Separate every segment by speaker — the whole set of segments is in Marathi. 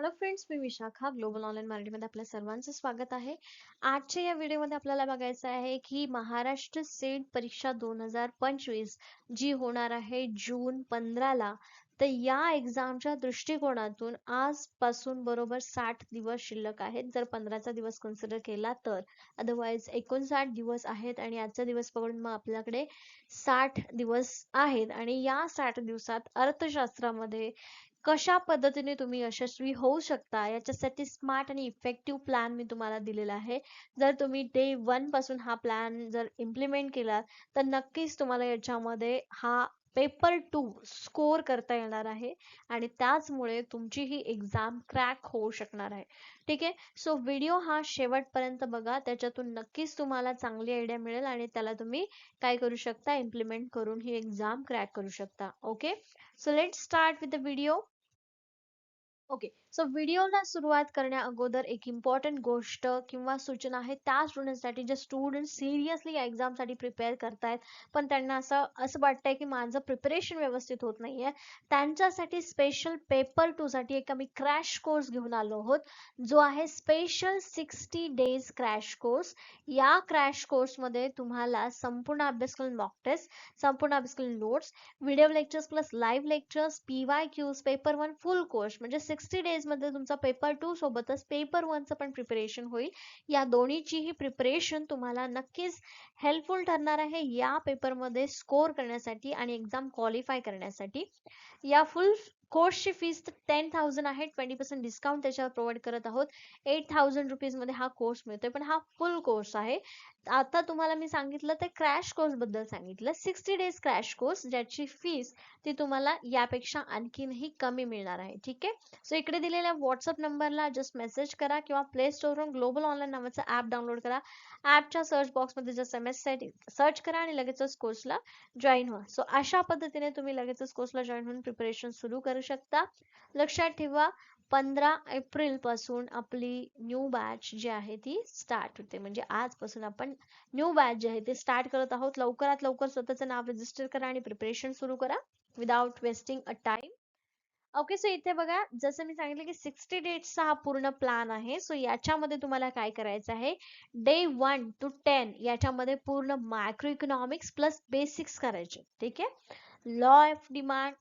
Speaker 1: हॅलो फ्रेंड्स मी विशाखा ग्लोबल ऑनलाईन मराठीमध्ये आपल्या सर्वांचं स्वागत आहे. आजच्या या व्हिडिओमध्ये आपल्याला बघायचं आहे की महाराष्ट्र सेट परीक्षा दोन हजार पंचवीस जी होणार आहे जून पंधराला तर या एक्झामच्या दृष्टिकोनातून आजपासून बरोबर साठ दिवस शिल्लक आहेत. जर पंधराचा दिवस कन्सिडर केला तर अदरवाईज एकोणसाठ दिवस आहेत आणि आजचा दिवस पकडून मग आपल्याकडे साठ दिवस आहेत. आणि या साठ दिवसात अर्थशास्त्रामध्ये कशा पद्धतीने तुम्ही यशस्वी होऊ शकता याच्यासाठी स्मार्ट आणि इफेक्टिव्ह प्लॅन मी तुम्हाला दिलेला आहे. जर तुम्ही डे वनपासून हा प्लॅन जर इम्प्लिमेंट केला तर नक्कीच तुम्हाला याच्यामध्ये हा पेपर टू स्कोर करता येणार आहे आणि त्याचमुळे तुमची ही एक्झाम क्रॅक होऊ शकणार आहे. ठीक आहे? सो व्हिडिओ हा शेवटपर्यंत बघा. त्याच्यातून नक्कीच तुम्हाला चांगली आयडिया मिळेल आणि त्याला तुम्ही काय करू शकता? इम्प्लिमेंट करून ही एक्झाम क्रॅक करू शकता. Okay so let start with the video okay so व्हिडिओला सुरुवात करण्या अगोदर एक इम्पॉर्टंट गोष्ट किंवा सूचना आहे त्या स्टुडंटसाठी जे स्टुडंट सिरियसली एक्झामसाठी प्रिपेअर करतायत पण त्यांना असं असं वाटतंय की माझं प्रिपरेशन व्यवस्थित होत नाहीये. त्यांच्यासाठी स्पेशल पेपर टू साठी एक आम्ही क्रॅश कोर्स घेऊन आलो आहोत जो आहे special sixty days crash course या क्रॅश कोर्समध्ये तुम्हाला संपूर्ण अभ्यासक्रम मॉक टेस्ट संपूर्ण अभ्यासक्रम notes video lectures plus live lectures P Y Qs paper one full course म्हणजे सिक्स्टी डेज मध्ये तुमचा पेपर टू सोबतच पेपर वनचं पण प्रिपरेशन होईल. या दोन्हीचीही प्रिपरेशन तुम्हाला नक्कीच हेल्पफुल ठरणार आहे या पेपरमध्ये स्कोर करण्यासाठी आणि एक्झाम क्वालिफाय करण्यासाठी. या फुल कोर्सची फीस टेन थाउजंड आहे. ट्वेंटी पर्सेंट डिस्काउंट त्याच्यावर प्रोव्हाइड करत आहोत. एट थाउजंड रुपीजमध्ये हा कोर्स मिळतोय. पण हा फुल कोर्स आहे. आता तुम्हाला मी सांगितलं ते क्रॅश कोर्सबद्दल सांगितलं. सिक्स्टी डेज क्रॅश कोर्स ज्याची फीस ती तुम्हाला यापेक्षा आणखीनही कमी मिळणार आहे. ठीक आहे? सो इकडे दिलेल्या व्हॉट्सअप नंबरला जस्ट मेसेज करा किंवा प्ले स्टोरवरून ग्लोबल ऑनलाईन नावाचं ॲप डाउनलोड करा. ॲपच्या सर्च बॉक्समध्ये जस्ट एम एस सर्च करा आणि लगेचच कोर्सला जॉईन व्हा. सो अशा पद्धतीने तुम्ही लगेचच कोर्सला जॉईन होऊन प्रिपरेशन सुरू करा शकता. लक्षात ठेवा पंधरा एप्रिलपासून आपली न्यू बॅच जी आहे ती स्टार्ट होते. म्हणजे आजपासून आपण न्यू बॅच जे आहे ते स्टार्ट करत आहोत. लवकरात लवकर स्वतःचं नाव रजिस्टर करा आणि प्रिपरेशन सुरू करा. Without wasting a time okay so इथे बघा जसं मी सांगितलं की सिक्स्टी डेजचा हा पूर्ण प्लॅन आहे. सो याच्यामध्ये तुम्हाला काय करायचं आहे? डे वन टू टेन याच्यामध्ये पूर्ण मायक्रो इकॉनॉमिक्स प्लस बेसिक्स करायचे. ठीक आहे? Law of demand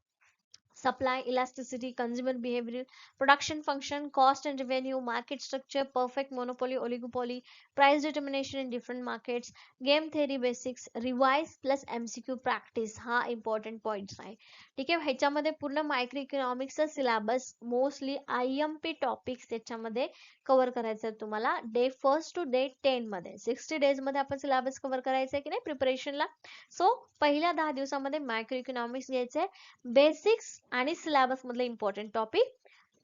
Speaker 1: supply elasticity consumer behavior production function cost and revenue market structure perfect monopoly oligopoly price determination in different markets game theory basics revise plus mcq practice हा important points आहे ठीक आहे ह्याच्यामध्ये पूर्ण micro इकॉनॉमिक्सचा syllabus mostly I M P topics त्याच्यामध्ये कव्हर करायचं आहे तुम्हाला day first to day ten मध्ये सिक्स्टी डेजमध्ये आपण सिलेबस कव्हर करायचा आहे की नाही प्रिपरेशनला सो पहिल्या दहा दिवसामध्ये मायक्रो इकॉनॉमिक्स घ्यायचंय बेसिक्स आणि सिलेबस मधले इम्पॉर्टंट टॉपिक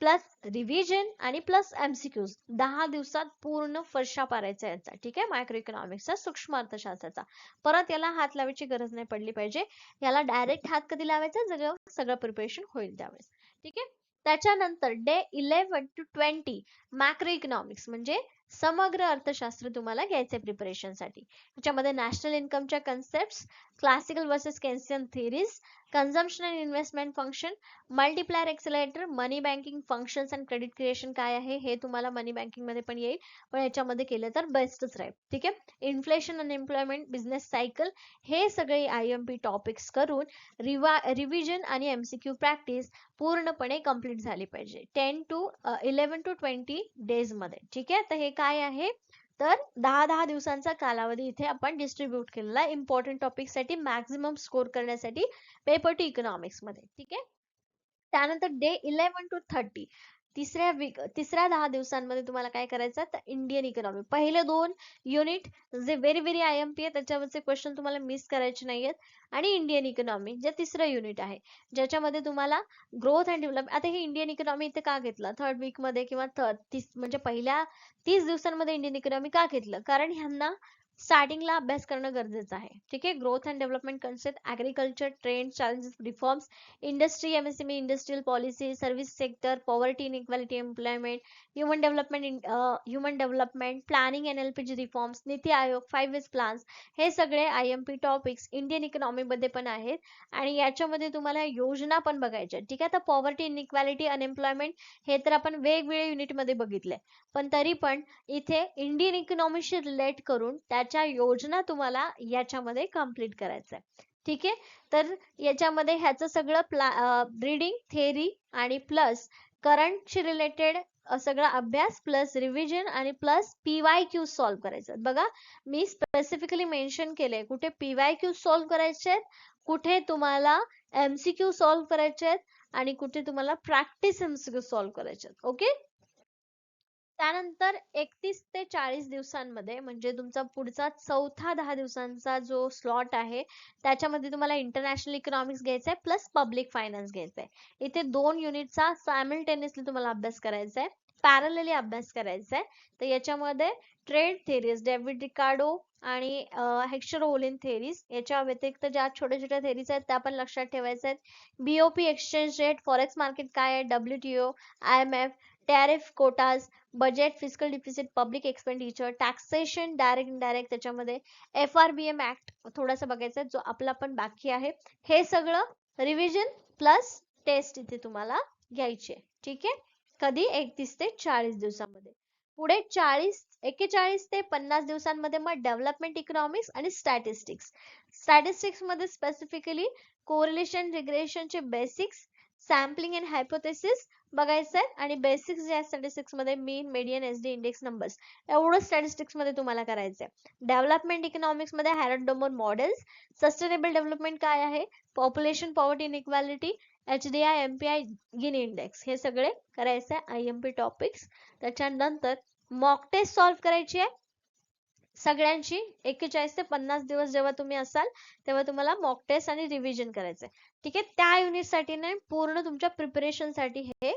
Speaker 1: प्लस रिव्हिजन आणि प्लस एमसीक्यूज दहा दिवसात पूर्ण फरशा पारायचा याचा ठीक आहे? मायक्रो इकॉनॉमिक्सचा सूक्ष्म अर्थशास्त्राचा. परत याला हात लावायची गरज नाही पडली पाहिजे. याला डायरेक्ट हात कधी लावायचा? सगळं सगळं प्रिपरेशन होईल त्यावेळेस. ठीक आहे? त्याच्यानंतर day eleven to twenty macro economics म्हणजे समग्र अर्थशास्त्र तुम्हाला घ्यायचंय प्रिपरेशनसाठी. त्याच्यामध्ये national इन्कमच्या concept classical versus Keynesian theories consumption and investment function multiplier accelerator money banking functions and credit creation काय आहे हे तुम्हाला मनी बँकिंगमध्ये पण येईल. पण याच्यामध्ये केलं तर बेस्टच राहील. ठीक आहे? इन्फ्लेशन अनएम्प्लॉयमेंट बिझनेस सायकल हे सगळे आय एम पी टॉपिक्स करून रिवा रिव्हिजन आणि एम सी क्यू प्रॅक्टिस पूर्णपणे कंप्लीट झाली पाहिजे. Ten to eleven to twenty डेजमध्ये. ठीक आहे? तर हे काय आहे? तर दहा दहा दिवसांचा कालावधी इथे आपण डिस्ट्रीब्यूट केलेला आहे. इम्पॉर्टंट टॉपिकसाठी मॅक्झिमम स्कोर करण्यासाठी पेपर टू इकॉनॉमिक्समध्ये. ठीक आहे? त्यानंतर डे इलेव्हन टू थर्टी तिसऱ्या वीक तिसऱ्या दहा दिवसांमध्ये तुम्हाला काय करायचं तर इंडियन इकॉनॉमी पहिले दोन युनिट जे very very I M P आहे त्याच्यावरचे क्वेश्चन तुम्हाला मिस करायचे नाहीयेत. आणि इंडियन इकॉनॉमी जे तिसरं युनिट आहे ज्याच्यामध्ये तुम्हाला ग्रोथ अँड डेव्हलप आता हे इंडियन इकॉनॉमी इथे का घेतलं? थर्ड वीकमध्ये किंवा थर्ड तीस म्हणजे पहिल्या तीस दिवसांमध्ये इंडियन इकॉनॉमी का घेतलं? कारण ह्यांना स्टार्टिंगला अभ्यास करणं गरजेचं आहे. ठीक आहे? Growth and development concept agriculture trend challenges reforms industry M S M E industrial policy service sector poverty inequality employment human development human development planning N L P G reforms NITI Aayog five years plans हे सगळे I M P topics Indian इकॉनॉमीमध्ये पण आहेत आणि याच्यामध्ये तुम्हाला योजना पण बघायच्या ठीक आहे? तर पॉवर्टी इनइक्वॅलिटी अनएम्प्लॉयमेंट हे तर आपण वेगवेगळ्या युनिटमध्ये बघितले पण तरी पण इथे इंडियन इकॉनॉमीशी रिलेट करून त्या त्याच्या योजना तुम्हाला याच्यामध्ये कंप्लीट करायचं आहे ठीक आहे? तर याच्यामध्ये ह्याचं सगळं प्ला रिडिंग थेरी आणि प्लस करंटशी रिलेटेड सगळा अभ्यास प्लस रिव्हिजन आणि plus P Y Q solve करायचं. बघा मी स्पेसिफिकली मेन्शन केलंय कुठे पी वाय क्यू सॉल्व्ह करायचे आहेत कुठे तुम्हाला एमसीक्यू सॉल्व्ह करायचे आहेत आणि कुठे तुम्हाला प्रॅक्टिस एमसीक्यू सॉल्व्ह करायचे आहेत. ओके त्यानंतर एकतीस ते चाळीस दिवसांमध्ये म्हणजे तुमचा पुढचा चौथा दहा दिवसांचा जो स्लॉट आहे त्याच्यामध्ये तुम्हाला इंटरनॅशनल इकॉनॉमिक्स घ्यायचा आहे प्लस पब्लिक फायनान्स घ्यायचा आहे इथे दोन युनिटचा सायमल्टेनियसली तुम्हाला अभ्यास करायचा आहे पॅरलली अभ्यास करायचा आहे तर याच्यामध्ये ट्रेड थेरीज डेव्हिड रिकार्डो आणि हेक्शर ओलिन थेरीज याच्या व्यतिरिक्त ज्या छोट्या छोट्या थेरीज आहेत त्या पण लक्षात ठेवायच्या आहेत BOP exchange rate forex market काय आहे WTO I M F tariff quotas budget physical deficit public expenditure taxation direct indirect त्याच्यामध्ये F R B M act थोडासा बघायचा जो आपला पण बाकी आहे. हे सगळं रिव्हिजन प्लस टेस्ट इथे तुम्हाला घ्यायचे ठीक आहे? कधी? एकतीस ते चाळीस दिवसामध्ये. पुढे चाळीस एक्केचाळीस ते पन्नास दिवसांमध्ये मग डेव्हलपमेंट इकॉनॉमिक्स आणि स्टॅटिस्टिक्स स्टॅटिस्टिक्समध्ये स्पेसिफिकली कोरिलेशन रिग्रेशनचे बेसिक्स सॅम्पलिंग अँड हायपोथेसिस बघायचं आहे. आणि बेसिक्स जे आहे स्टॅटिस्टिक्समध्ये mean median S D index numbers एवढं स्टॅटिस्टिक्समध्ये तुम्हाला करायचं आहे. Development इकॉनॉमिक्समध्ये Harrod Domar models sustainable development काय आहे? Population poverty inequality H D I M P I Gini index हे सगळे करायचं आहे. I M P topics. त्याच्यानंतर मॉक टेस्ट सॉल्व्ह करायची आहे. सगळ्यांची एक्केचाळीस ते पन्नास दिवस जेव्हा तुम्ही असाल तेव्हा तुम्हाला मॉक टेस्ट आणि रिव्हिजन करायचंय. ठीक आहे? त्या युनिटसाठी नाही पूर्ण तुमच्या प्रिपरेशनसाठी हे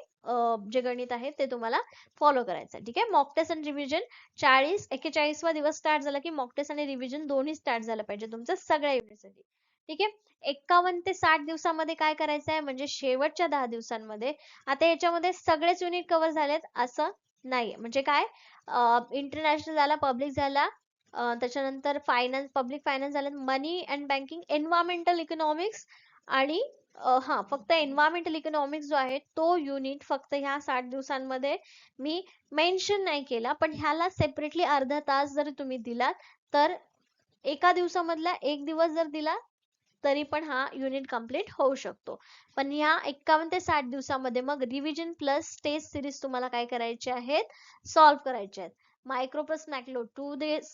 Speaker 1: जे गणित आहे ते तुम्हाला फॉलो करायचं ठीक आहे? मॉक टेस्ट आणि रिव्हिजन चाळीस एक्केचाळीसवा दिवस स्टार्ट झाला की मॉक टेस्ट आणि रिव्हिजन दोन्ही स्टार्ट झालं पाहिजे तुमचं सगळ्या युनिटसाठी ठीक आहे? एक्कावन्न ते साठ दिवसामध्ये काय करायचं आहे म्हणजे शेवटच्या दहा दिवसांमध्ये. आता याच्यामध्ये सगळेच युनिट कव्हर झालेत असं नाही म्हणजे काय? इंटरनॅशनल झाला पब्लिक झाला त्याच्यानंतर फायनान्स पब्लिक फायनान्स झालं money and banking environmental economics आणि हा फक्त एन्व्हायरमेंटल इकॉनॉमिक्स जो आहे तो युनिट फक्त ह्या साठ दिवसांमध्ये मी मेन्शन नाही केला पण ह्याला सेपरेटली अर्धा तास जर तुम्ही दिलात तर एका दिवसामधला एक दिवस जर दिला तरी पण हा युनिट कंप्लीट होऊ शकतो. पण ह्या एक्कावन्न ते साठ दिवसामध्ये मग रिव्हिजन प्लस टेस्ट सिरीज तुम्हाला काय करायचे आहेत? सॉल्व्ह करायचे आहेत. मायक्रोपस macro two days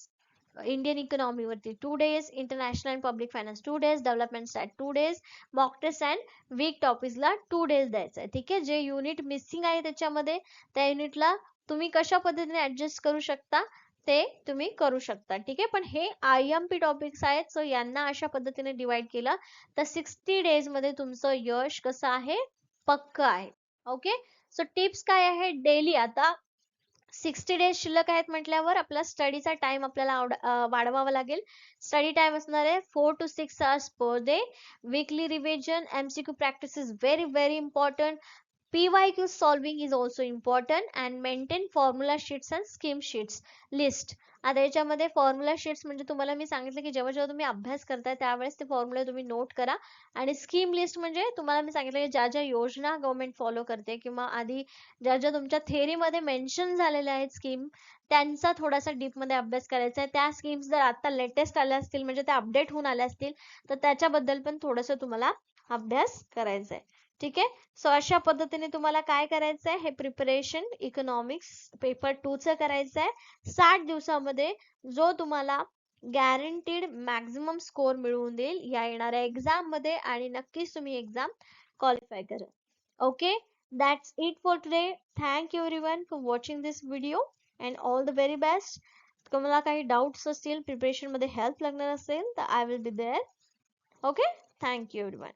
Speaker 1: Indian economy वरती. Two days international and public finance two days development stat two days mock test and week टॉपिक्सला two days द्यायचं आहे. ठीक आहे? जे युनिट मिसिंग आहे त्याच्यामध्ये त्या युनिटला तुम्ही कशा पद्धतीने ऍडजस्ट करू शकता ते तुम्ही करू शकता. ठीक आहे? पण हे आय एम पी टॉपिक्स आहेत सो यांना अशा पद्धतीने डिवाइड केलं तर सिक्स्टी डेजमध्ये तुमचं यश कसं आहे? पक्क आहे. ओके सो टिप्स काय आहे? डेली आता सिक्स्टी डेज शिल्लक आहेत म्हटल्यावर आपला स्टडीचा टाइम आपल्याला वाढवावा लागेल. स्टडी टाइम असणार आहे four to six hours per day. Weekly revision MCQ practice is very very important. PYQ solving is also important and maintain formula sheets and scheme sheets list. आता याच्यामध्ये फॉर्म्युला शीट्स म्हणजे तुम्हाला मी सांगितलं की जेव्हा जेव्हा तुम्ही अभ्यास करताय त्यावेळेस ते फॉर्म्युला तुम्ही नोट करा. आणि स्कीम लिस्ट म्हणजे तुम्हाला मी सांगितलं की ज्या ज्या योजना गव्हर्नमेंट फॉलो करते किंवा आधी ज्या ज्या तुमच्या थेअरीमध्ये मेन्शन झालेल्या आहेत स्कीम त्यांचा थोडासा डीपमध्ये अभ्यास करायचा आहे. त्या स्कीम्स जर आता लेटेस्ट आल्या असतील म्हणजे त्या अपडेट होऊन आल्या असतील तर त्याच्याबद्दल पण थोडंसं तुम्हाला अभ्यास करायचा आहे. ठीक आहे? सो अशा पद्धतीने तुम्हाला काय करायचं आहे? हे प्रिपरेशन इकॉनॉमिक्स पेपर टू च करायचं आहे. साठ दिवसामध्ये जो तुम्हाला गॅरंटीड मॅक्झिमम स्कोर मिळवून देईल या येणाऱ्या एक्झाममध्ये आणि नक्कीच तुम्ही एक्झाम क्वालिफाय करा. Okay that's it for today thank you everyone for watching this video and all the very best तुम्हाला काही डाऊट्स असतील प्रिपरेशनमध्ये हेल्प लागणार असेल तर I will be there okay thank you everyone